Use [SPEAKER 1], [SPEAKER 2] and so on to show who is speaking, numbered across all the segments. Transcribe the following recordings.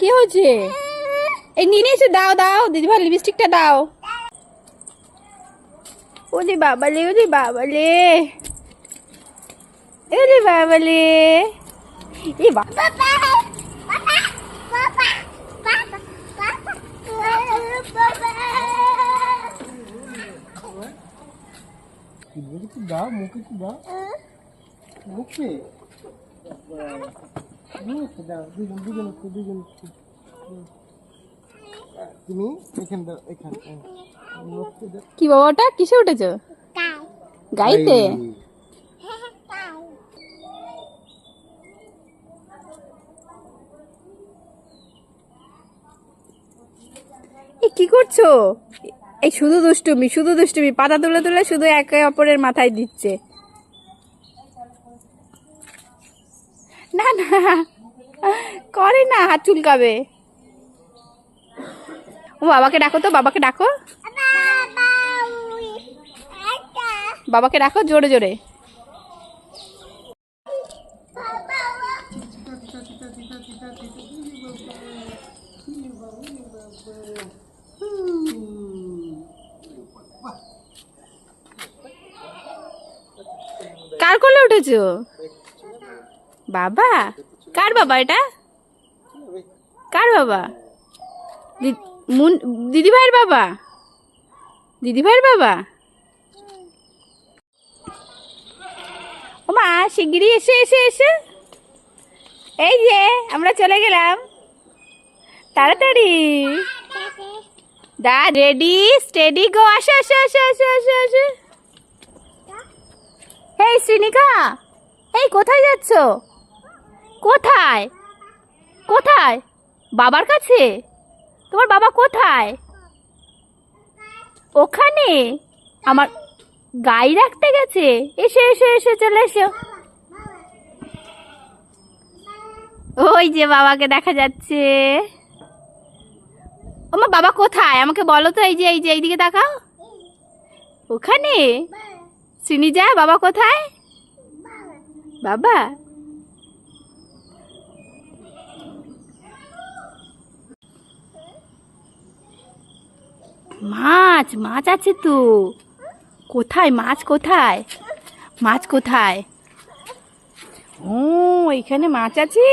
[SPEAKER 1] কি হয়েছে? এই নিয়ে নিয়েছে দাও দাও দিদিভাই লিপস্টিকটা দাও। ওরে বাবালে ওরে বাবালে। ওরে বাবালে। এ বাবা।
[SPEAKER 2] মুখে মুখে মুখে। দাও দুজন দুজন দুজন তুমি এখানে দাও এখানে
[SPEAKER 1] কি বাবা ওটা কিসে উঠেছ? গাইতে?
[SPEAKER 2] এই,
[SPEAKER 1] কি করছ? এই শুধু দুষ্টুমি শুধু দুষ্টুমি পাতা তুলে তুলে শুধু একে অপরের মাথায় দিচ্ছে। না না। করে না, হাত চুলকাবে। ও, বাবাকে ডাকো তো, বাবাকে ডাকো। বাবাকে ডাকো, জোরে জোরে। কার কোলে উঠেছো? বাবা? কার বাবা এটা? কার বাবা? মুন- দিদিভাইয়ের বাবা? দিদিভাইয়ের বাবা? ও মা শিগগিরই এসে এসে এসে। এই যে, আমরা চলে গেলাম। তাড়াতাড়ি। দা, রেডি, স্টেডি, গো, আসো আসো আসো আসো আসো আসো। এই, শ্রীনিকা, এই, কোথায় যাচ্ছ? কোথায়? কোথায়? বাবার কাছে? তোমার বাবা কোথায়? ওখানে? আমার গাই রাখতে গেছে। এসে এসে এসে, চলে এসো। ওই যে বাবাকে দেখা যাচ্ছে। আমার বাবা কোথায়? আমাকে বলো তো, এই যে এই যে, এইদিকে তাকাও। ওখানে? শ্রীনিজা, বাবা কোথায়? বাবা? মাছ মাছ আছে তো। কোথায় মাছ কোথায়? মাছ কোথায়? ও, এখানে মাছ আছে?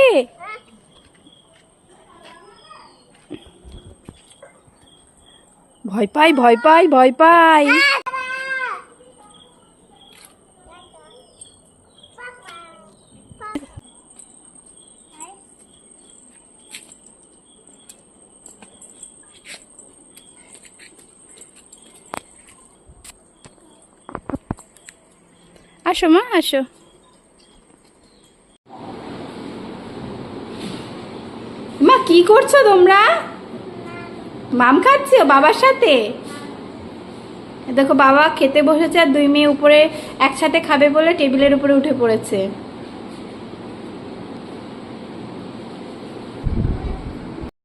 [SPEAKER 1] ভয় পাই ভয় পাই ভয় পাই। আসো মা আসো। মা, কি করছ তোমরা? মাম খাচ্ছো বাবার সাথে? দেখো, বাবা খেতে বসেছে আর দুই মেয়ে উপরে একসাথে খাবে বলে টেবিলের উপরে উঠে পড়েছে।